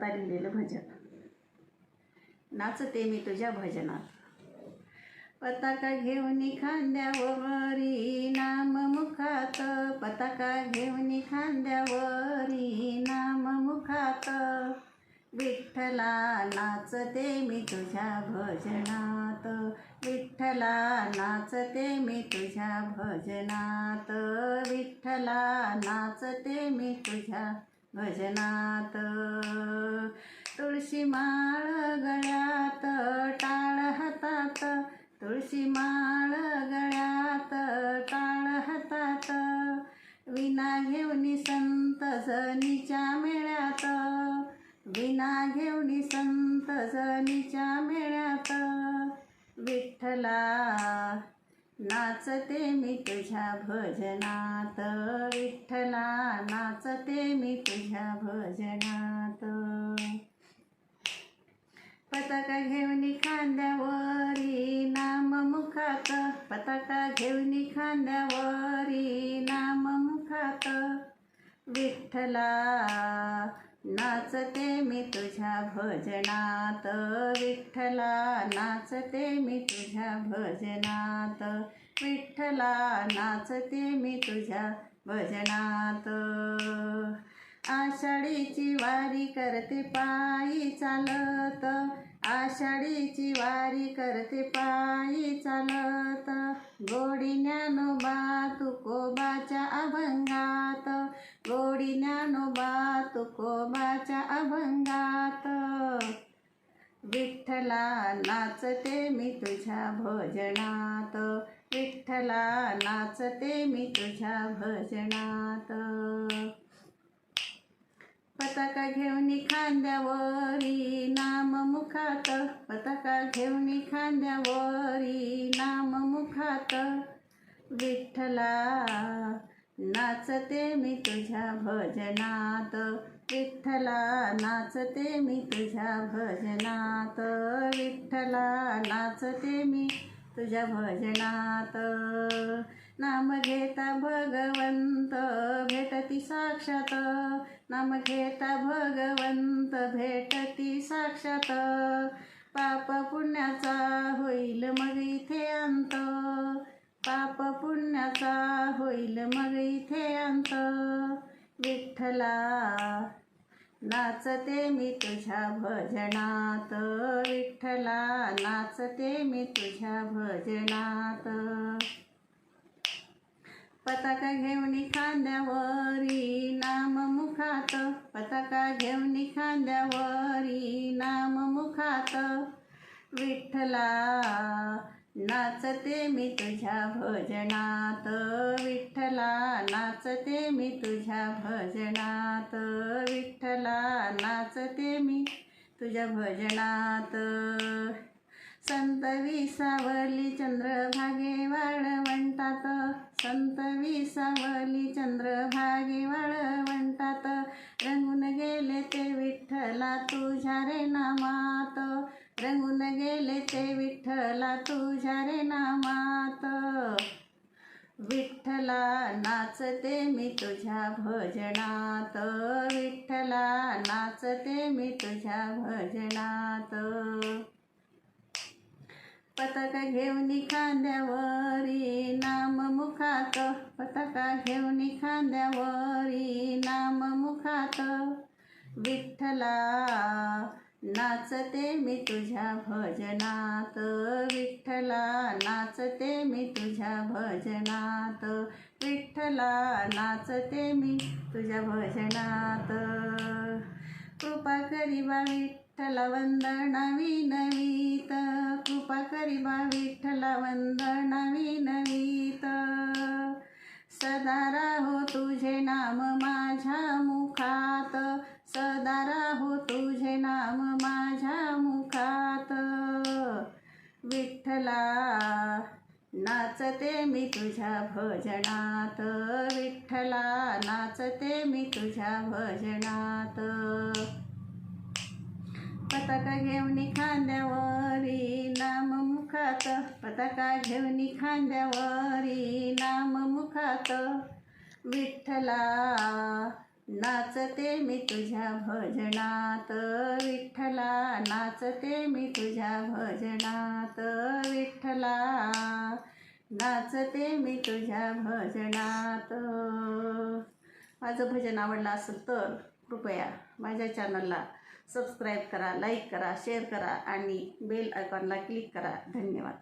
स्वतः लिहिलेलं भजन. नाचते मी तुझ्या भजनात. पताका घेऊन खांद्यावरी नाम मुखात पताका घेऊन खांद्यावरी नाम मुखात विठ्ठला नाचते मी तुझ्या भजनात. विठ्ठला नाचते मी तुझ्या भजनात. विठ्ठला नाचते मी तुझ्या भजनात. तुळशी माळ गळ्यात टाळ हातात तुळशी माळ गळ्यात टाळ हातात. विना घेऊन संत जनीच्या मेळ्यात विना घेऊन संत जनीच्या मेळ्यात. विठ्ठला नाचते मी तुझ्या भजनात. विठ्ठला नाचते मी तुझ्या भजनात. पताका घेऊन खांद्यावरी नाम मुखात पताका घेऊन खांद्यावरी नाम मुखात विठ्ठला नाचते मी तुझ्या भजनात. विठ्ठला नाचते मी तुझ्या भजनात. विठ्ठला नाचते मी तुझ्या भजनात. आषाढीची वारी करते पायी चालत. आषाढीची वारी करते पायी चालत. गोडी ज्ञानोबा तुकोबाच्या अभंगात. गोडी ज्ञानोबा तुकोबाच्या अभंगात. विठ्ठला नाचते मी तुझ्या भजनात. विठ्ठला नाचते मी तुझ्या भजनात. पताका घेऊन खांद्यावरी नाम मुखात पताका घेऊन खांद्यावरी नाम मुखात विठ्ठला नाचते मी तुझ्या भजनात. विठ्ठला नाचते मी तुझ्या भजनात. विठ्ठला नाचते मी तुझ्या भजनात. नाम घेता भगवंत भेटती साक्षात. नाम घेता भगवंत भेटती साक्षात. पाप पुण्याचा होईल मग इथे अंत. पाप पुण्याचा होईल मग इथे अंत. विठ्ठला नाचते मी तुझ्या भजनात. विठ्ठला नाचते मी तुझ्या भजनात. पताका घेऊन खांद्यावरी नाम मुखात. पताका घेऊन खांद्यावरी नाम मुखात. विठ्ठला नाचते मी तुझ्या भजनात. विठ्ठला नाचते मी तुझ्या भजनात. विठ्ठला नाचते मी तुझ्या भजनात. संत विसावली चंद्रभागे वाळवंटात. संत विसावली चंद्रभागे वाळवंटात. रंगून गेले ते विठ्ठला तुझ्या रे नामात. रंगून गेले ते विठ्ठला तुझ्या रे नामात. विठ्ठला नाचते मी तुझ्या भजनात. विठ्ठला नाचते मी तुझ्या भजनात. पताका घेऊन खांद्यावरी नाम मुखात. पताका घेऊन खांद्यावरी नाम मुखात. विठ्ठला नाचते मी तुझ्या भजनात. विठ्ठला नाचते मी तुझ्या भजनात. विठ्ठला नाचते मी तुझ्या भजनात. कृपा करीबा विठ्ठला वंदना विनवीत. कृपा करीबा विठ्ठला वंदना विनवीत. सदा राहो तुझे नाम माझ्या मुखात. सदा राहो तुझे नाम माझ्या मुखात विठ्ठला. नाचते मी तुझ्या भजनात. विठ्ठला नाचते मी तुझ्या भजनात. पताका घेऊन खांद्यावरी नाम मुखात पताका घेऊन खांद्यावरी नाम मुखात विठ्ठला. नाचते मी तुझ्या भजनात विठ्ठला नाचते मी तुझ्या भजनात विठ्ठला. नाचते मी तुझ्या भजनात. माझं भजन आवडलं असेल तर कृपया माझ्या चॅनलला सबस्क्राईब करा लाईक करा शेअर करा आणि बेल आयकॉनला क्लिक करा. धन्यवाद.